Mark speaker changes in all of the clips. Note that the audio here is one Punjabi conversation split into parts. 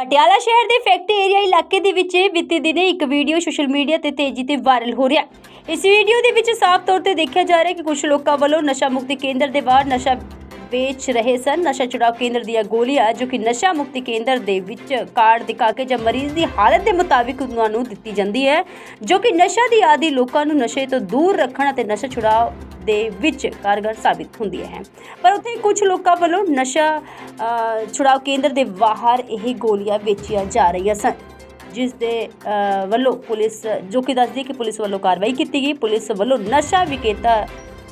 Speaker 1: ਪਟਿਆਲਾ ਸ਼ਹਿਰ ਦੇ ਫੈਕਟਰੀ ਏਰੀਆ ਇਲਾਕੇ ਦੇ ਵਿੱਚ ਬੀਤੇ ਦਿਨੇ ਇੱਕ ਵੀਡੀਓ ਸੋਸ਼ਲ ਮੀਡੀਆ ਤੇ ਤੇਜ਼ੀ ਤੇ ਵਾਇਰਲ ਹੋ ਰਿਹਾ ਹੈ। ਇਸ ਵੀਡੀਓ ਦੇ ਵਿੱਚ ਸਾਫ਼ ਤੌਰ ਤੇ ਦੇਖਿਆ ਜਾ ਰਿਹਾ ਹੈ ਕਿ ਕੁਝ ਲੋਕਾਂ ਵੱਲੋਂ ਨਸ਼ਾ ਮੁਕਤੀ ਕੇਂਦਰ ਦੇ ਬਾਹਰ ਨਸ਼ਾ ਵੇਚ ਰਹੇ ਸਨ। ਨਸ਼ਾ ਛੁਡਾਓ ਕੇਂਦਰ ਦੀਆਂ ਗੋਲੀਆਂ ਜੋ ਕਿ ਨਸ਼ਾ ਮੁਕਤੀ ਕੇਂਦਰ ਦੇ ਵਿੱਚ ਕਾਰਡ ਦਿਖਾ ਕੇ ਜਾਂ ਮਰੀਜ਼ ਦੀ ਹਾਲਤ ਦੇ ਮੁਤਾਬਿਕ ਉਹਨਾਂ ਨੂੰ ਦਿੱਤੀ ਜਾਂਦੀ ਹੈ ਜੋ ਕਿ ਨਸ਼ਾ ਦੀ ਆਦੀ ਲੋਕਾਂ ਨੂੰ ਨਸ਼ੇ ਤੋਂ ਦੂਰ ਰੱਖਣ ਅਤੇ ਨਸ਼ਾ ਛੁਡਾਓ ਦੇ ਵਿੱਚ ਕਾਰਗਰ ਸਾਬਿਤ ਹੁੰਦੀ ਹੈ ਪਰ ਉੱਥੇ ਕੁਝ ਲੋਕਾਂ ਵੱਲੋਂ ਨਸ਼ਾ ਅ, ਛੁਡਾਓ ਕੇਂਦਰ ਦੇ ਬਾਹਰ ਇਹ ਗੋਲੀਆਂ ਵੇਚੀਆਂ ਜਾ ਰਹੀਆਂ ਸਨ ਜਿਸ ਦੇ ਵੱਲੋਂ ਪੁਲਿਸ ਜੋ ਕਿ ਦੱਸਦੀ ਕਿ ਪੁਲਿਸ ਵੱਲੋਂ ਕਾਰਵਾਈ ਕੀਤੀ ਗਈ। ਪੁਲਿਸ ਵੱਲੋਂ ਨਸ਼ਾ ਵਿਕੇਤਾ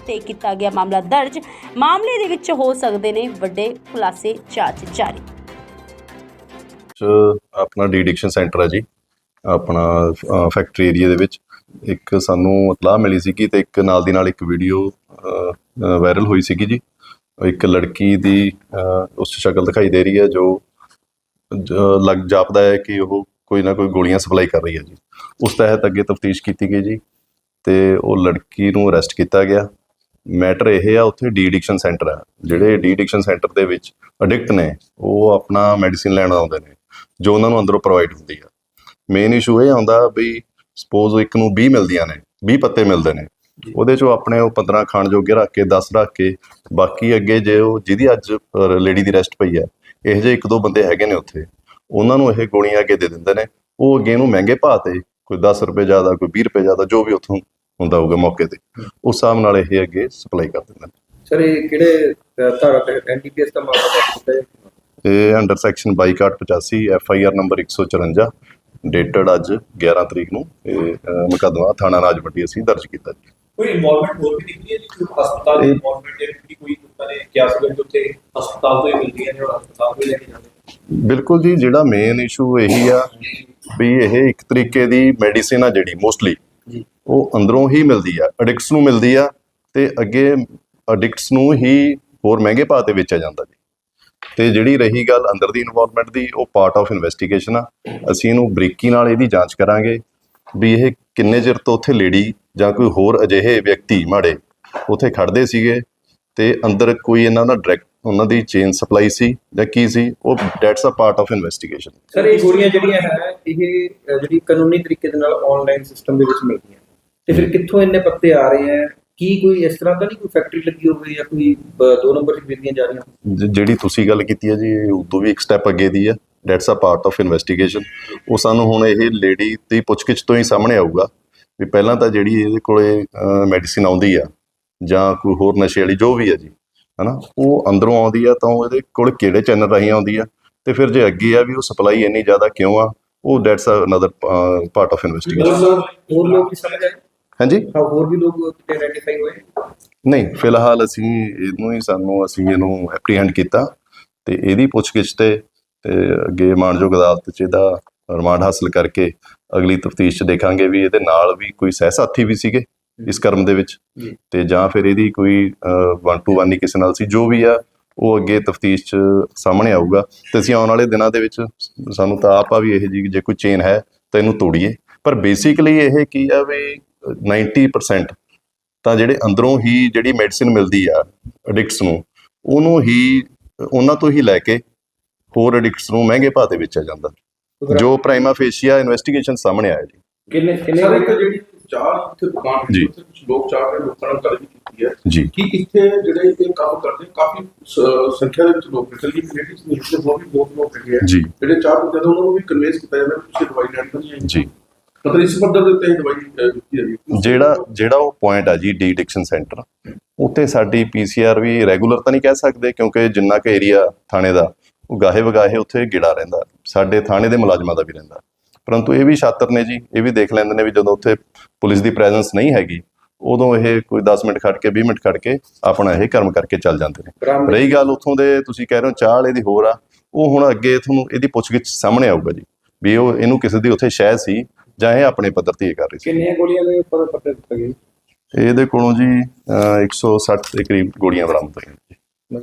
Speaker 1: ਤੇ ਕੀਤਾ ਗਿਆ ਮਾਮਲਾ ਦਰਜ। ਮਾਮਲੇ ਦੇ ਵਿੱਚ ਹੋ ਸਕਦੇ ਨੇ ਵੱਡੇ ਖੁਲਾਸੇ ਜਾਂਚ ਜਾਰੀ।
Speaker 2: ਆਪਣਾ ਡੀਡਿਕਸ਼ਨ ਸੈਂਟਰ ਹੈ ਜੀ। ਆਪਣਾ ਫੈਕਟਰੀ ਏਰੀਆ ਦੇ ਵਿੱਚ। ਇੱਕ ਸਾਨੂੰ ਇਤਲਾਹ ਮਿਲੀ ਸੀਗੀ ਤੇ ਇੱਕ ਨਾਲ ਦੀ ਨਾਲ ਇੱਕ ਵੀਡੀਓ ਵਾਇਰਲ ਹੋਈ ਸੀਗੀ ਜੀ। ਇੱਕ ਲੜਕੀ ਦੀ ਅਹ, ਉਸ ਸ਼ਕਲ ਦਿਖਾਈ ਦੇ ਰਹੀ ਹੈ ਜੋ ਲੱਗ ਜਾਪਦਾ ਹੈ ਕਿ ਉਹ ਕੋਈ ਨਾ ਕੋਈ ਗੋਲੀਆਂ ਸਪਲਾਈ ਕਰ ਰਹੀ ਹੈ ਜੀ। ਉਸ ਤਹਿਤ ਅੱਗੇ ਤਫਤੀਸ਼ ਕੀਤੀ ਗਈ ਜੀ ਤੇ ਉਹ ਲੜਕੀ ਨੂੰ ਅਰੈਸਟ ਕੀਤਾ ਗਿਆ। ਮੈਟਰ ਇਹ ਆ, ਉੱਥੇ ਡੀ ਡੀਡਿਕਸ਼ਨ ਸੈਂਟਰ ਆ। ਜਿਹੜੇ ਡੀ ਡੀਡਿਕਸ਼ਨ ਸੈਂਟਰ ਦੇ ਵਿੱਚ ਅਡਿਕਟ ਨੇ, ਉਹ ਆਪਣਾ ਮੈਡੀਸਿਨ ਲੈਣ ਆਉਂਦੇ ਨੇ, ਜੋ ਉਹਨਾਂ ਨੂੰ ਅੰਦਰੋਂ ਪ੍ਰੋਵਾਈਡ ਹੁੰਦੀ ਆ। ਮੇਨ ਇਸ਼ੂ ਇਹ ਆਉਂਦਾ ਵੀ ਸਪੋਜ਼ ਇੱਕ ਨੂੰ 20 ਮਿਲਦੀਆਂ ਨੇ 20 ਪੱਤੇ ਮਿਲਦੇ ਨੇ, ਉਹਦੇ ਚੋਂ ਆਪਣੇ ਉਹ 15 ਖਾਣ ਜੋਗੇ ਰੱਖ ਕੇ 10 ਰੱਖ ਕੇ, ਬਾਕੀ ਅੱਗੇ ਜੇ ਉਹ ਜਿਹਦੀ ਅੱਜ ਲੇਡੀ ਦੀ ਰੈਸਟ ਪਈ ਹੈ ਇਹ ਜੇ ਇੱਕ ਦੋ ਬੰਦੇ ਹੈਗੇ ਨੇ ਉੱਥੇ, ਉਹਨਾਂ ਨੂੰ ਇਹ ਗੋਲੀਆਂ ਅੱਗੇ ਦੇ ਦਿੰਦੇ ਨੇ। ਉਹ ਅੱਗੇ ਨੂੰ ਮਹਿੰਗੇ ਭਾਅ ਤੇ, ਕੋਈ 10 ਰੁਪਏ ਜ਼ਿਆਦਾ, ਕੋਈ 20 ਰੁਪਏ ਜ਼ਿਆਦਾ, ਜੋ ਵੀ ਉੱਥੋਂ ਹੁੰਦਾ ਹੋਊਗਾ ਮੌਕੇ ਤੇ। ਉਸ ਹਿਸਾਬ ਨਾਲ ਇਹ ਅੱਗੇ ਸਪਲਾਈ ਕਰ ਦਿੰਦੇ ਨੇ।
Speaker 3: ਸਰ ਇਹ ਕਿਹੜੇ ਧਾਰਾ ਤੇ ਐਨਡੀਪੀਐਸ ਦਾ ਮਾਮਲਾ ਦਰਜ ਹੈ
Speaker 2: ਇਹ under section 2285 F I R number 154 dated ਅੱਜ 11 ਤਰੀਕ ਨੂੰ ਇਹ ਮੁਕੱਦਮਾ ਥਾਣਾ ਰਾਜਵੱਡੀ ਅਸੀਂ ਦਰਜ ਕੀਤਾ ਜੀ।
Speaker 4: ਕੋਈ ਇਨਵੋਲਵਮੈਂਟ ਹੋਰ ਵੀ ਨਿਕਲੀ ਹੈ ਜੀ? ਕੋਈ ਹਸਪਤਾਲ ਦੀ ਇਨਵੋਲਵਮੈਂਟ ਹੈ ਕਿ ਕੋਈ ਲੋਕਾਂ ਨੇ ਕਿਹਾ ਸੀ ਕਿ ਉੱਥੇ ਹਸਪਤਾਲ ਤੋਂ ਹੀ ਮਿਲਦੀਆਂ ਨੇ ਔਰ ਹਸਪਤਾਲ ਤੋਂ ਹੀ ਲੈ ਕੇ ਜਾਂਦੇ
Speaker 2: ਬਿਲਕੁਲ ਜੀ ਜਿਹੜਾ ਮੇਨ ਇਸ਼ੂ ਇਹੀ ਆ ਵੀ ਇਹ ਇੱਕ ਤਰੀਕੇ ਦੀ ਮੈਡੀਸਿਨ ਆ ਜਿਹੜੀ ਮੋਸਟਲੀ
Speaker 3: ਜੀ।
Speaker 2: ਉਹ ਅੰਦਰੋਂ ਹੀ ਮਿਲਦੀ ਆ ਐਡਿਕਟਸ ਨੂੰ ਮਿਲਦੀ ਆ ਤੇ ਅੱਗੇ ਐਡਿਕਟਸ ਨੂੰ ਹੀ ਹੋਰ ਮਹਿੰਗੇ ਭਾਅ ਤੇ ਵੇਚਿਆ ਜਾਂਦਾ ਜੀ। ਤੇ ਜਿਹੜੀ ਰਹੀ ਗੱਲ ਅੰਦਰ ਦੀ ਇਨਵੋਲਵਮੈਂਟ ਦੀ, ਉਹ ਪਾਰਟ ਆਫ ਇਨਵੈਸਟੀਗੇਸ਼ਨ ਆ। ਅਸੀਂ ਇਹਨੂੰ ਬਰੀਕੀ ਨਾਲ ਇਹਦੀ ਜਾਂਚ ਕਰਾਂਗੇ ਵੀ ਇਹ ਕਿੰਨੇ ਚਿਰ ਤੋਂ ਉੱਥੇ ਲੇਡੀ ਜਾਂ ਕੋਈ ਹੋਰ ਅਜਿਹੇ ਵਿਅਕਤੀ ਮਾੜੇ ਉੱਥੇ ਖੜਦੇ ਸੀਗੇ ਤੇ ਅੰਦਰ ਕੋਈ ਇਹਨਾਂ ਦਾ ਡਾਇਰੈਕਟ ਉਹਨਾਂ ਦੀ ਚੇਨ ਸਪਲਾਈ ਸੀ ਜਾਂ ਕੀ ਸੀ, ਉਹ that's a part of investigation
Speaker 3: sir, ਇਹ ਗੋਲੀਆਂ ਜਿਹੜੀਆਂ ਹੈ, ਇਹ ਜਿਹੜੀ ਕਾਨੂੰਨੀ ਤਰੀਕੇ ਦੇ ਨਾਲ ਆਨਲਾਈਨ ਸਿਸਟਮ ਦੇ ਵਿੱਚ ਮਿਲਦੀਆਂ। ਤੇ ਫਿਰ ਕਿੱਥੋਂ ਇੰਨੇ ਪੱਤੇ ਆ ਰਹੇ ਹੈ? ਕੀ ਕੋਈ ਇਸ ਤਰ੍ਹਾਂ ਤਾਂ ਨਹੀਂ ਕੋਈ ਫੈਕਟਰੀ ਲੱਗੀ ਹੋਵੇ ਜਾਂ ਕੋਈ ਦੋ ਨੰਬਰ ਦੀ ਖਰੀਦੀਆਂ ਜਾ ਰਹੀਆਂ?
Speaker 2: ਜਿਹੜੀ ਤੁਸੀਂ ਗੱਲ ਕੀਤੀ ਹੈ ਜੀ ਉਦੋਂ ਵੀ ਇੱਕ ਸਟੈਪ ਅੱਗੇ ਦੀ ਹੈ। That's a part of investigation ਉਹ ਸਾਨੂੰ ਹੁਣ ਇਹ ਲੇਡੀ ਦੀ ਪੁੱਛਗਿੱਛ ਤੋਂ ਹੀ ਸਾਹਮਣੇ ਆਊਗਾ ਵੀ ਪਹਿਲਾਂ ਤਾਂ ਜਿਹੜੀ ਇਹਦੇ ਕੋਲੇ ਮੈਡੀਸਿਨ ਆਉਂਦੀ ਆ ਜਾਂ ਕੋਈ ਹੋਰ ਨਸ਼ੇ ਵਾਲੀ ਜੋ ਵੀ ਹੈ ਜੀ ਹਨਾ ਉਹ ਅੰਦਰੋਂ ਆਉਂਦੀ ਆ ਤਾਂ ਉਹ ਇਹਦੇ ਕੋਲ ਕਿਹੜੇ ਚੈਨਲ ਰਾਹੀਂ ਆਉਂਦੀ ਆ? ਤੇ ਫਿਰ ਜੇ ਅੱਗੇ ਆ ਵੀ ਉਹ ਸਪਲਾਈ ਇੰਨੀ ਜ਼ਿਆਦਾ ਕਿਉਂ ਆ? ਉਹ that's another part of investigation
Speaker 3: ਹੋਰ ਲੋਕ ਵੀ ਸਮਝ ਆਏ?
Speaker 2: ਹਾਂਜੀ?
Speaker 3: ਹਾਂ ਹੋਰ ਵੀ ਲੋਕ ਕਿਤੇ ਆਈਡੈਂਟੀਫਾਈ ਹੋਏ?
Speaker 2: ਨਹੀਂ ਫਿਲਹਾਲ ਅਸੀਂ ਇਹਨੂੰ ਹੀ ਸਾਨੂੰ ਅਸੀਂ ਇਹਨੂੰ ਐਪਰੀਹੈਂਡ ਕੀਤਾ ਤੇ ਇਹਦੀ ਪੁੱਛਗਿੱਛ ਤੇ ਤੇ ਅੱਗੇ ਮਾਨਯੋਗ ਅਦਾਲਤ 'ਚ ਇਹਦਾ ਰਿਮਾਂਡ ਹਾਸਲ ਕਰਕੇ ਅਗਲੀ ਤਫਤੀਸ਼ 'ਚ ਦੇਖਾਂਗੇ ਵੀ ਇਹਦੇ ਨਾਲ ਵੀ ਕੋਈ ਸਹਿ ਸਾਥੀ ਵੀ ਸੀਗੇ ਇਸ ਕਰਮ ਦੇ ਵਿੱਚ। ਤੇ ਜਾਂ ਫਿਰ ਇਹਦੀ ਕੋਈ ਵਨ ਟੂ ਵਨ ਹੀ ਕਿਸੇ ਨਾਲ ਸੀ ਜੋ ਵੀ ਆ ਉਹ ਅੱਗੇ ਤਫਤੀਸ਼ 'ਚ ਸਾਹਮਣੇ ਆਊਗਾ। ਤੇ ਅਸੀਂ ਆਉਣ ਵਾਲੇ ਦਿਨਾਂ ਦੇ ਵਿੱਚ ਸਾਨੂੰ ਤਾਂ ਆਪ ਵੀ ਇਹ ਜੀ ਜੇ ਕੋਈ ਚੇਨ ਹੈ ਤਾਂ ਇਹਨੂੰ ਤੋੜੀਏ। ਪਰ ਬੇਸਿਕਲੀ ਇਹ ਕੀ ਆ ਵੀ 90% ਤਾਂ ਜਿਹੜੇ ਅੰਦਰੋਂ ਹੀ ਜਿਹੜੀ ਮੈਡੀਸਿਨ ਮਿਲਦੀ ਆ ਐਡਿਕਟਸ ਨੂੰ ਉਹਨੂੰ ਹੀ ਉਹਨਾਂ ਤੋਂ ਹੀ ਲੈ ਕੇ ਹੋਰ ਐਡਿਕਟਸ ਨੂੰ ਮਹਿੰਗੇ ਭਾਅ ਤੇ ਵੇਚਿਆ ਜਾਂਦਾ। ਜੋ ਪ੍ਰਾਈਮਾ ਫੇਸ਼ੀਆ ਇਨਵੈਸਟੀਗੇਸ਼ਨ ਸਾਹਮਣੇ ਆਇਆ ਜੀ।
Speaker 3: ਕਿੰਨੇ ਕਿੰਨੇ
Speaker 4: ਸਰ ਇੱਕ ਜਿਹੜੀ ਚਾਹ ਇੱਥੇ ਦੁਕਾਨ ਉੱਥੇ ਕੁਝ ਲੋਕ ਚਾਹ ਦੇ ਲੋਕਾਂ ਨਾਲ ਗੱਲ ਵੀ ਕੀਤੀ ਹੈ।
Speaker 2: ਜੀ।
Speaker 4: ਕਿ ਇੱਥੇ ਜਿਹੜੇ ਇਹ ਕੰਮ ਕਰਦੇ ਕਾਫੀ ਸੰਖਿਆ ਦੇ ਵਿੱਚ ਲੋਕ ਇਕੱਲੀ ਕਮੇਟੀਜ਼ ਨਹੀਂ ਤੇ ਹੋਰ ਵੀ ਬਹੁਤ ਲੋਕ ਹੈਗੇ ਜਿਹੜੇ ਚਾਹ ਪੀਂਦੇ ਉਹਨਾਂ ਨੂੰ ਵੀ ਕਨਵੇਂਸ ਕੀਤਾ ਜਾਂਦਾ ਕਿ ਤੁਸੀਂ ਦਵਾਈ ਲੈਣੀ ਤਾਂ ਨਹੀਂ। ਹੈ
Speaker 2: ਜੀ।
Speaker 4: ਮਤਲਬ ਇਸ ਪੱਧਰ ਦੇ ਉੱਤੇ ਇਹ ਦਵਾਈ ਅਹ, ਦਿੱਤੀ ਹੈ ਜੀ
Speaker 2: ਜਿਹੜਾ ਜਿਹੜਾ ਉਹ ਪੁਆਇੰਟ ਆ ਜੀ ਡੀ ਐਡਿਕਸ਼ਨ ਸੈਂਟਰ ਉੱਥੇ ਸਾਡੀ ਪੀਸੀਆਰ ਵੀ ਰੈਗੂਲਰ ਤਾਂ ਨਹੀਂ ਕਹਿ ਸਕਦੇ ਕਿਉਂਕਿ ਜਿੰਨਾ ਕੁ ਏਰੀਆ ਥਾਣੇ ਦਾ ਉਹ ਗਾਹੇ ਵਗਾਹੇ ਉੱਥੇ ਗਿੜਾ ਰਹਿੰਦਾ ਸਾਡੇ ਥਾਣੇ ਦੇ ਮੁਲਾਜ਼ਮਾਂ ਦਾ ਵੀ ਰਹਿੰਦਾ। ਪਰੰਤੂ ਇਹ ਵੀ ਸ਼ਾਤਰ ਨੇ ਜੀ ਇਹ ਵੀ ਦੇਖ ਲੈਂਦੇ ਨੇ ਵੀ ਜਦੋਂ ਉੱਥੇ ਪੁਲਿਸ ਦੀ ਪ੍ਰੈਜ਼ੈਂਸ ਨਹੀਂ ਹੈਗੀ ਉਦੋਂ ਇਹ ਕੋਈ 10 ਮਿੰਟ ਖੜ ਕੇ 20 ਮਿੰਟ ਖੜ ਕੇ ਆਪਣਾ ਇਹ ਕਰਮ ਕਰਕੇ ਚੱਲ ਜਾਂਦੇ ਨੇ। ਰਹੀ ਗੱਲ ਉੱਥੋਂ ਦੇ ਤੁਸੀਂ ਕਹਿ ਰਹੇ ਹੋ ਚਾਹ ਵਾਲੇ ਦੀ ਹੋਰ ਆ ਉਹ ਹੁਣ ਅੱਗੇ ਤੁਹਾਨੂੰ ਇਹਦੀ ਪੁੱਛਗਿੱਛ ਸਾਹਮਣੇ ਆਊਗਾ ਜੀ ਵੀ ਉਹ ਇਹਨੂੰ ਕਿਸੇ ਦੀ ਉੱਥੇ ਸ਼ਹਿ ਸੀ ਜਾਂ ਇਹ ਆਪਣੇ ਪੱਧਰ ਤੇ ਇਹ ਕਰ ਰਹੀ ਸੀ।
Speaker 3: ਕਿੰਨੀਆਂ ਗੋਲੀਆਂ ਦੇ ਉੱਪਰ ਪੱਤੇ ਦਿੱਤੇ ਗਏ?
Speaker 2: ਇਹਦੇ ਕੋਲੋਂ ਜੀ ਅਹ, 160 ਦੇ ਕਰੀਬ ਗੋਲੀਆਂ ਬਰਾਮਦ ਹੋਈਆਂ ਜੀ।